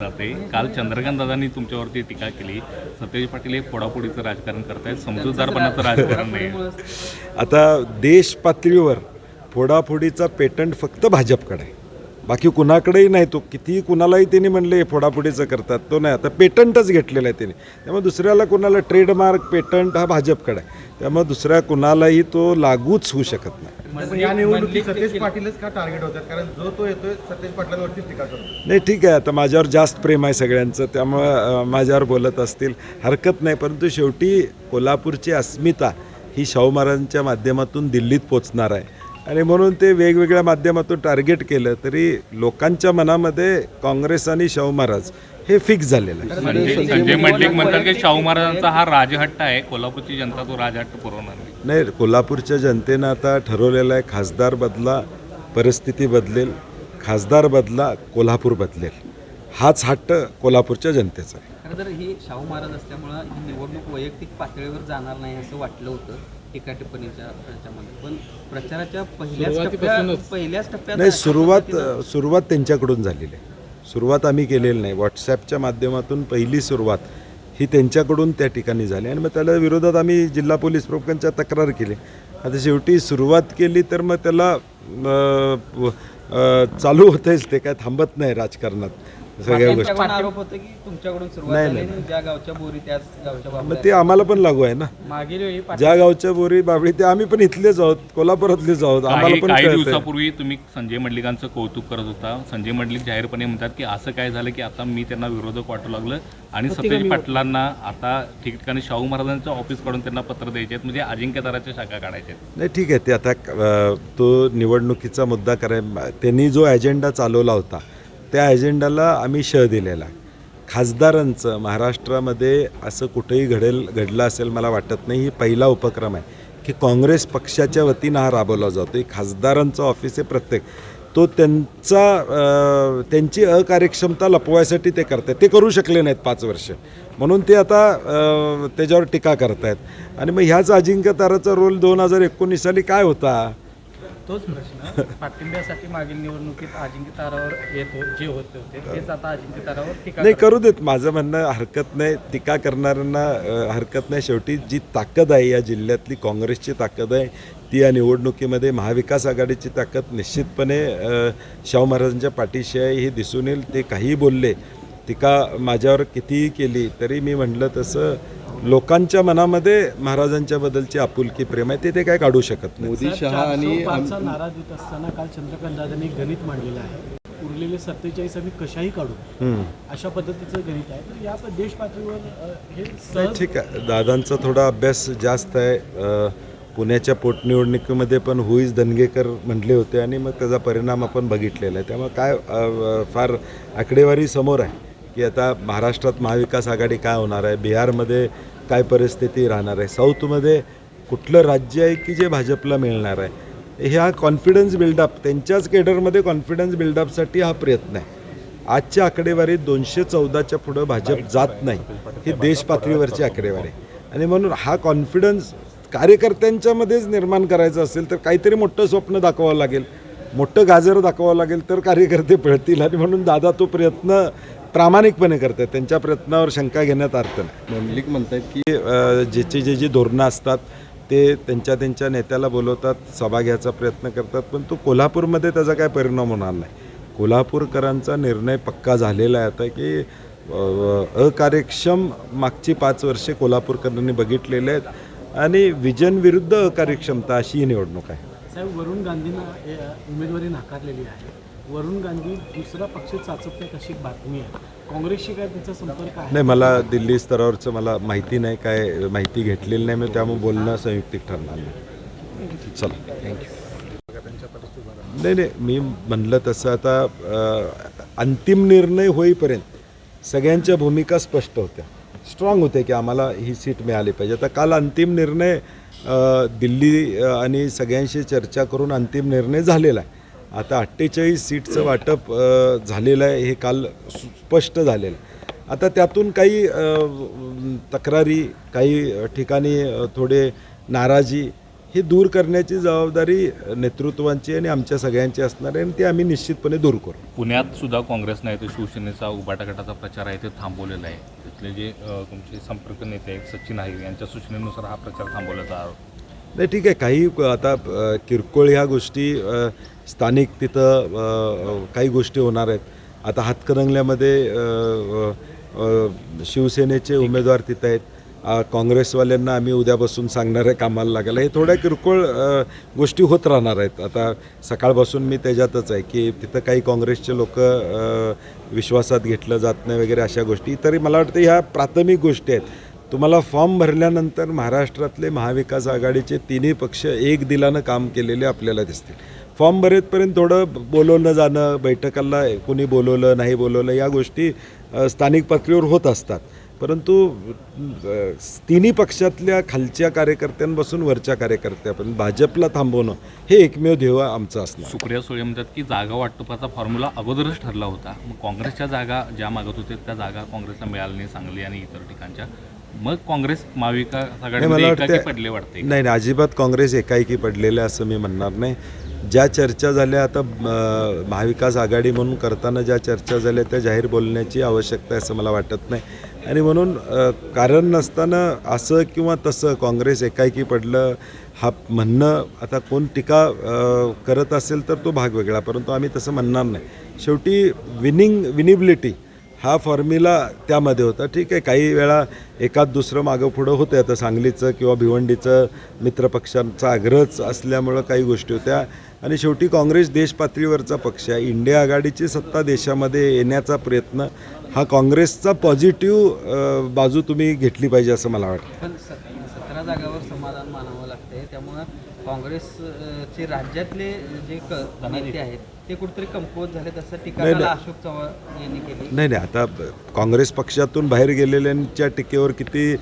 जाते. काल चंद्रकांत दादांनी तुमच्यावरती टीका केली. सतेज पाटील हे फोडाफोडीचं राजकारण करतायत. समजूतदारपणाचं राजकारण नाही आता देश पातळीवर फोडाफोडीचा पेटंट फक्त भाजपकडे आहे. बाकी कुणाकडेही नाही तो. कितीही कुणालाही त्यांनी म्हणले फोडाफोडीचं करतात. तो नाही. आता पेटंटच घेतलेला आहे त्यांनी. त्यामुळे दुसऱ्याला कुणाला ट्रेडमार्क पेटंट हा भाजपकडे आहे. त्यामुळे दुसऱ्या कुणालाही तो लागूच होऊ शकत नाही. पण या निवडणुकीत सतेज पाटीलच का टार्गेट होतात कारण जो तो येतोय सतेज पाटलांवरती टीका करतो. नाही ठीक आहे. आता माझ्यावर जास्त प्रेम आहे सगळ्यांचं. त्यामुळं माझ्यावर बोलत असतील. हरकत नाही. परंतु शेवटी कोल्हापूरची अस्मिता ही शाहू महाराजांच्या माध्यमातून दिल्लीत पोचणार आहे. आणि म्हणून ते वेगवेगळ्या माध्यमातून टार्गेट केलं तरी लोकांच्या मनामध्ये काँग्रेस आणि शाहू महाराज हे फिक्स झालेलं आहे. संजय म्हणतात की शाहू महाराजांचा हा राजहट्ट आहे. कोल्हापूरची जनता तो राजहट्ट पुरवणार नाही कोल्हापूरच्या जनतेनं आता ठरवलेलं आहे खासदार बदला परिस्थिती बदलेल. खासदार बदला कोल्हापूर बदलेल. हाच हट्ट कोल्हापूरच्या जनतेचा आहे. खरं तर ही शाहू महाराज असल्यामुळं ही निवडणूक वैयक्तिक पातळीवर जाणार नाही असं वाटलं होतं टीका टिप्पणीच्या ह्याच्यामध्ये. पण प्रचाराच्या पहिल्याच टप्प्यात पहिल्याच टप्प्यात नाही सुरुवात सुरुवात त्यांच्याकडून झालेली आहे. सुरुवात आम्ही केलेली नाही. व्हॉट्सॲपच्या माध्यमातून पहिली सुरुवात ही त्यांच्याकडून त्या ठिकाणी झाली. आणि मग त्याला विरोधात आम्ही जिल्हा पोलीस प्रमुखांच्या तक्रार केली. आता शेवटी सुरुवात केली तर मग त्याला चालू होतेच ते काय थांबत नाही राजकारणात. सगळ्या गोष्टी. त्यांच्याकडून आरोप होतो की तुमच्याकडून सुरुवात नाही, झाली आणि ज्या गावच्या बोरी त्याच गावच्या मग बाबड्या. ते आम्हाला पण लागू आहे ना. मागील वेळी ज्या गावच्या बोरी बाबळी ते आम्ही पण इथलेच आहोत कोल्हापुरातलेच आहोत. आम्हाला काही पण काही कळतंय. दिवसापूर्वी तुम्ही संजय मंडलिकांचं कौतुक करत होता. संजय मंडलिक जाहीरपणे म्हणतात की असं काय झालं की आता मी त्यांना विरोधक वाटू लागलं आणि सतेज पाटलांना आता ठिकठिकाणी शाहू महाराजांचं ऑफिस काढून त्यांना पत्र द्यायचे आहेत म्हणजे अजिंक्यताराच्या शाखा काढायच्या आहेत. नाही ठीक आहे. ते आता अ, तो निवडणुकीचा मुद्दा कराय त्यांनी जो अजेंडा चालवला होता त्या एजेंडाला आम्ही श दिलेला खासदारांचं महाराष्ट्रामध्ये असं कुठेही घडेल घडलं असेल मला वाटत नाही. ही पहिला उपक्रम आहे की काँग्रेस पक्षाच्या वतीनं हा राबवला जातो खासदारांचं ऑफिस आहे प्रत्येक. तो त्यांचा त्यांची अकार्यक्षमता लपवायसाठी ते करतात ते करू शकले नाहीत पाच वर्ष. म्हणून ते आता त्याच्यावर टीका करतायत. आणि मग ह्याच अजिंक्य ताराचा रोल दोन हजार एकोणीस साली काय होता? तोच प्रश्न पाठिंब्यासाठी मागील निवडणुकीत अजिंक्य तारावर येत हो जे होते होते तेच आता अजिंक्य तारावर टीका नाही करू देत. माझं म्हणणं हरकत नाही. टीका करणाऱ्यांना हरकत नाही. शेवटी जी ताकद आहे या जिल्ह्यातली काँग्रेसची ताकद आहे ती या निवडणुकीमध्ये महाविकास आघाडीची ताकद निश्चितपणे शाहू महाराजांच्या पाठीशी आहे हे दिसून येईल. ते काहीही बोलले टीका माझ्यावर कितीही केली तरी मी म्हणलं तसं लोकांच्या मनामध्ये महाराजांच्या बद्दलची आपुलकी प्रेम आहे ते ते काय काढू शकत नाही. मोदी शहा आणि नारा देत असताना काल चंद्रकांत दादांनी गणित मांडलेलं आहे. उरलेले सत्तेचाळीस आम्ही कशाही काढू. अशा पद्धतीचं गणित आहे. तर या देश पातळीवर हे ठीक आहे. दादांचा थोडा अभ्यास जास्त आहे. पुण्याच्या पोटनिवडणुकीमध्ये पण हुईज दनगेकर म्हटले होते आणि मग त्याचा परिणाम आपण बघितलेला आहे. त्यामुळे काय फार आकडेवारी समोर आहे. की आता महाराष्ट्रात महाविकास आघाडी काय होणार आहे? बिहारमध्ये काय परिस्थिती राहणार आहे? साऊथमध्ये कुठलं राज्य आहे की जे भाजपला मिळणार आहे? ह्या कॉन्फिडन्स बिल्डअप त्यांच्याच केडरमध्ये कॉन्फिडन्स बिल्डअपसाठी हा प्रयत्न आहे. आजच्या आकडेवारीत दोनशे चौदाच्या पुढं भाजप जात नाही. ही देश पातळीवरची आकडेवारी आहे. आणि म्हणून हा कॉन्फिडन्स कार्यकर्त्यांच्यामध्येच निर्माण करायचा असेल तर काहीतरी मोठं स्वप्न दाखवावं लागेल. मोठं गाजर दाखवावं लागेल तर कार्यकर्ते पळतील. आणि म्हणून दादा तो प्रयत्न प्रामाणिकपणे करतात त्यांच्या प्रयत्नावर शंका घेण्यात अर्थ नाही. मंडलिक म्हणतायत की ज्याची जे जी धोरणं असतात ते त्यांच्या त्यांच्या नेत्याला बोलवतात सभा घ्यायचा प्रयत्न करतात पण तो कोल्हापूरमध्ये त्याचा काय परिणाम होणार नाही. कोल्हापूरकरांचा निर्णय पक्का झालेला आहे आता की अ, अकार्यक्षम मागची पाच वर्षे कोल्हापूरकरांनी बघितलेले आहेत आणि विजन विरुद्ध अकार्यक्षमता अशी ही निवडणूक आहे. साहेब वरुण गांधींना उमेदवारी नाकारलेली आहे. वरुण गांधी दुसरा पक्ष चाचपतात अशी एक बातमी आहे. काँग्रेसशी काय त्यांचा संपर्क आहे? नाही मला दिल्ली स्तरावरचं मला माहिती नाही काय माहिती घेतलेली नाही मी त्यामुळे बोलणं संयुक्तिक ठरणार नाही. चला. थँक्यू नाही नाही मी म्हणलं तसं आता अंतिम निर्णय होईपर्यंत सगळ्यांच्या भूमिका स्पष्ट होत्या. स्ट्रॉंग होते की आम्हाला ही सीट मिळाली पाहिजे. आता काल अंतिम निर्णय दिल्ली आणि सगळ्यांशी चर्चा करून अंतिम निर्णय झालेला आहे. आता अठ्ठेचाळीस सीटचं वाटप झालेलं आहे हे काल स्पष्ट झालेलं आहे. आता त्यातून काही तक्रारी काही ठिकाणी थोडे नाराजी हे दूर करण्याची जबाबदारी नेतृत्वांची आणि आमच्या सगळ्यांची असणार आहे आणि ती आम्ही निश्चितपणे दूर करू. पुण्यात सुद्धा काँग्रेस नाही तर शिवसेनेचा उबाटा गटाचा प्रचार आहे ते थांबवलेला आहे. तिथले जे तुमचे संपर्क नेते आहेत सचिन आहे यांच्या सूचनेनुसार हा प्रचार थांबवल्याचा आरोप. नाही ठीक आहे. काही आता किरकोळ ह्या गोष्टी स्थानिक तिथं काही गोष्टी होणार आहेत. आता हातकरंगल्यामध्ये शिवसेनेचे उमेदवार तिथं आहेत. काँग्रेसवाल्यांना आम्ही उद्यापासून सांगणार आहे कामाला लागायला. हे थोड्या किरकोळ गोष्टी होत राहणार आहेत. आता सकाळपासून मी त्याच्यातच आहे की तिथं काही काँग्रेसचे लोक विश्वासात घेतलं जात नाही वगैरे अशा गोष्टी. तरी मला वाटतं ह्या प्राथमिक गोष्टी आहेत. तुम्हाला फॉर्म भरल्यानंतर महाराष्ट्रातले महाविकास आघाडीचे तिन्ही पक्ष एक दिलानं काम केलेले आपल्याला दिसतील. फॉर्म भरेतपर्यंत थोडं बोलवलं जाणं बैठकाला कोणी बोलवलं नाही बोलवलं या गोष्टी स्थानिक पातळीवर होत असतात. परंतु तिन्ही पक्षातल्या खालच्या कार्यकर्त्यांपासून वरच्या कार्यकर्त्यापर्यंत भाजपला थांबवणं हे एकमेव ध्येय आमचं असणार. सुप्रिया सुळे म्हणतात की जागा वाटपाचा फॉर्म्युला अगोदरच ठरला होता. मग काँग्रेसच्या जागा ज्या मागत होते त्या जागा काँग्रेसला मिळाल्या नाही सांगली आणि इतर ठिकाणच्या. मग काँग्रेस महाविकास वाटतं पडले वाटते नाही नाही अजिबात काँग्रेस एकाएकी पडलेलं असं मी म्हणणार नाही. ज्या चर्चा झाल्या आता महाविकास आघाडी म्हणून करताना ज्या चर्चा झाल्या त्या जाहीर बोलण्याची आवश्यकता आहे असं मला वाटत नाही. आणि म्हणून कारण नसताना असं किंवा तसं काँग्रेस एकाएकी पडलं हा म्हणणं आता कोण टीका करत असेल तर तो भाग वेगळा परंतु आम्ही तसं म्हणणार नाही. शेवटी विनिंग विनिबिलिटी हा फॉर्म्युला त्यामध्ये होता. ठीक आहे काही वेळा एकात दुसरं मागं पुढं होतं आता सांगलीचं किंवा भिवंडीचं मित्रपक्षांचा आग्रहच असल्यामुळं काही गोष्टी होत्या. आणि शेवटी काँग्रेस देशपातळीवरचा पक्ष आहे. इंडिया आघाडीची सत्ता देशामध्ये येण्याचा प्रयत्न हा काँग्रेसचा पॉझिटिव्ह बाजू तुम्ही घेतली पाहिजे असं मला वाटतं. सतरा जागावर समाधान मानावं लागतंय. त्यामुळं काँग्रेसचे राज्यातले जे क- नेते आहेत ते कुठेतरी कमकुवत झाले तसं टीका नाही, काल नाही. अशोक चव्हाण यांनी केली. नाही नाही आता ब- काँग्रेस पक्षातून बाहेर गेलेल्यांच्या टीकेवर किती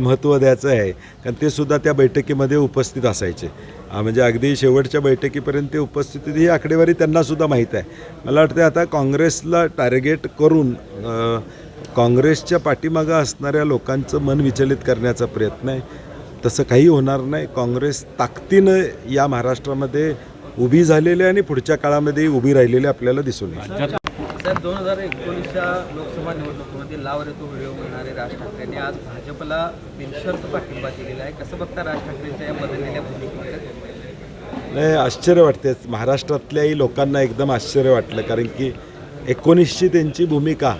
महत्त्व द्यायचं आहे कारण ते सुद्धा त्या बैठकीमध्ये उपस्थित असायचे. अं, म्हणजे अगदी शेवटच्या बैठकीपर्यंत ते उपस्थित होते ही आकडेवारी त्यांनासुद्धा माहीत आहे. मला वाटतं आता काँग्रेसला टार्गेट करून अं, काँग्रेसच्या पाठीमागं असणाऱ्या लोकांचं मन विचलित करण्याचा प्रयत्न आहे. तसं काही होणार नाही. काँग्रेस ताकदीनं या महाराष्ट्रामध्ये उभी झालेली आहे आणि पुढच्या काळामध्ये उभी राहिलेली आपल्याला दिसून येईल. साहेब दोन हजार एकोणीसच्या लोकसभा निवडणुकीमध्ये लावर येतो व्हिडिओ म्हणणारे राज ठाकरेंनी आज भाजपला बिनशर्त पाठिंबा दिलेला आहे. कसं बघता राज ठाकरेंच्या या बदललेल्या भूमिकेकडे नाही आश्चर्य वाटते. महाराष्ट्रातल्याही लोकांना एकदम आश्चर्य वाटलं कारण की एकोणीसची त्यांची भूमिका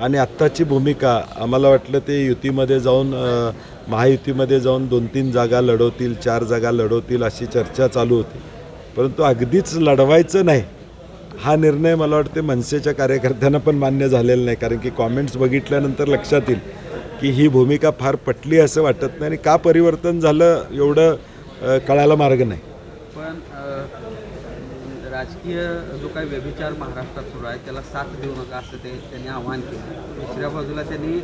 आणि आत्ताची भूमिका आम्हाला वाटलं ते युतीमध्ये जाऊन महायुतीमध्ये जाऊन दोन तीन जागा लढवतील चार जागा लढवतील अशी चर्चा चालू होती. परंतु अगदीच लढवायचं नाही हा निर्णय मला वाटते मनसेच्या कार्यकर्त्यांना पण मान्य झालेला नाही. कारण की कॉमेंट्स बघितल्यानंतर लक्षात येईल की ही भूमिका फार पटली असं वाटत नाही आणि का परिवर्तन झालं एवढं कळायला मार्ग नाही. पण राजकीय जो काही व्यभिचार महाराष्ट्रात सुरू आहे त्याला साथ देऊ नका असं ते त्यांनी आवाहन केलं. दुसऱ्या बाजूला त्यांनी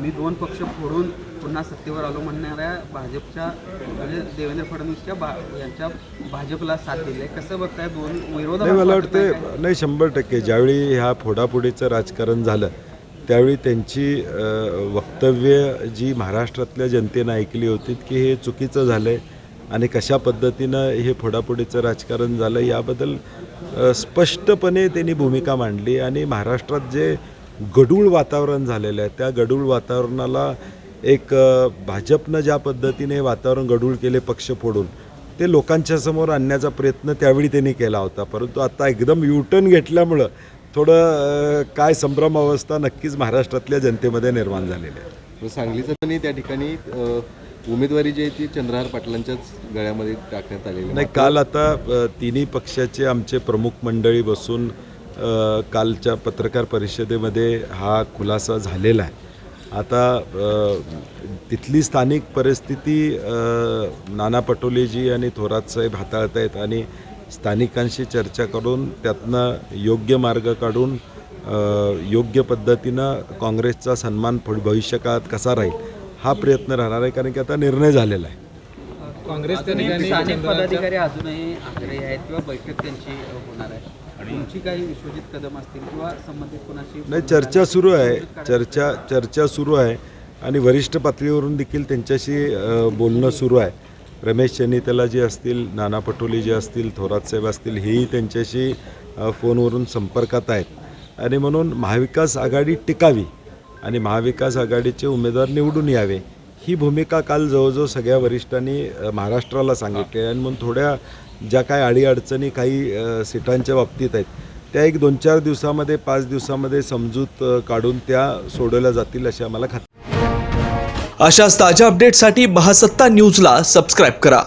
मी दोन पक्ष फोडून पुन्हा सत्तेवर आलो म्हणणाऱ्या भाजपच्या म्हणजे देवेंद्र फडणवीसच्या बा यांच्या भाजपला साथ दिली आहे. कसं बघताय दोन विरोध मला वाटते नाही शंभर टक्के. ज्यावेळी ह्या फोडाफोडीचं राजकारण झालं त्यावेळी त्यांची वक्तव्य जी महाराष्ट्रातल्या जनतेनं ऐकली होती की हे चुकीचं झालं आहे आणि कशा पद्धतीनं हे फोडाफोडीचं राजकारण झालं याबद्दल स्पष्टपणे त्यांनी भूमिका मांडली. आणि महाराष्ट्रात जे गडूळ वातावरण झालेलं आहे त्या गडूळ वातावरणाला एक भाजपनं ज्या पद्धतीने वातावरण गडूळ केले पक्ष फोडून ते लोकांच्या समोर आणण्याचा प्रयत्न त्यावेळी त्यांनी केला होता. परंतु आता एकदम युटर्न घेतल्यामुळं थोडं काय संभ्रम अवस्था नक्कीच महाराष्ट्रातल्या जनतेमध्ये निर्माण झालेली आहे. सांगलीचं त्या ठिकाणी उमेदवारी जी आहे ती चंद्रहार पाटलांच्याच गळ्यामध्ये टाकण्यात आलेली नाही काल आता तिन्ही पक्षाचे आमचे प्रमुख मंडळी बसून कालच्या पत्रकार परिषदेमध्ये हा खुलासा झालेला आहे. आता तिथली स्थानिक परिस्थिती नाना पटोलेजी आणि थोरात साहेब हाताळत आहेत आणि स्थानिकांशी चर्चा करून त्यातनं योग्य मार्ग काढून योग्य पद्धतीनं काँग्रेसचा सन्मान भविष्यकाळात कसा राहील? हा प्रयत्न राहणार आहे कारण की आता निर्णय झालेला आहे. काँग्रेस पदाधिकारी अजूनही आग्रही आहेत किंवा बैठक त्यांची होणार आहे. काही विश्वजित कदम असतील किंवा संबंधित कोणाशी नाही चर्चा सुरू आहे. चर्चा चर्चा सुरू आहे. आणि वरिष्ठ पातळीवरून देखील त्यांच्याशी बोलणं सुरू आहे. रमेश चेन्नीतला जे असतील नाना पटोले जे असतील थोरात साहेब असतील हेही त्यांच्याशी फोनवरून संपर्कात आहेत. आणि म्हणून महाविकास आघाडी टिकावी. आणि महाविकास आघाडीचे उमेदवार निवडून यावे. ही भूमिका काल जवळजवळ सगळ्या वरिष्ठांनी महाराष्ट्राला सांगितली आणि म्हणून थोड्या ज्या काही अडीअडचणी काही सीटांच्या बाबतीत आहेत त्या एक दोन चार दिवसामध्ये पाच दिवसामध्ये समजूत काढून त्या सोडवल्या जातील अशी आम्हाला खात्री. अशाच ताज्या अपडेटसाठी महासत्ता न्यूजला सबस्क्राईब करा.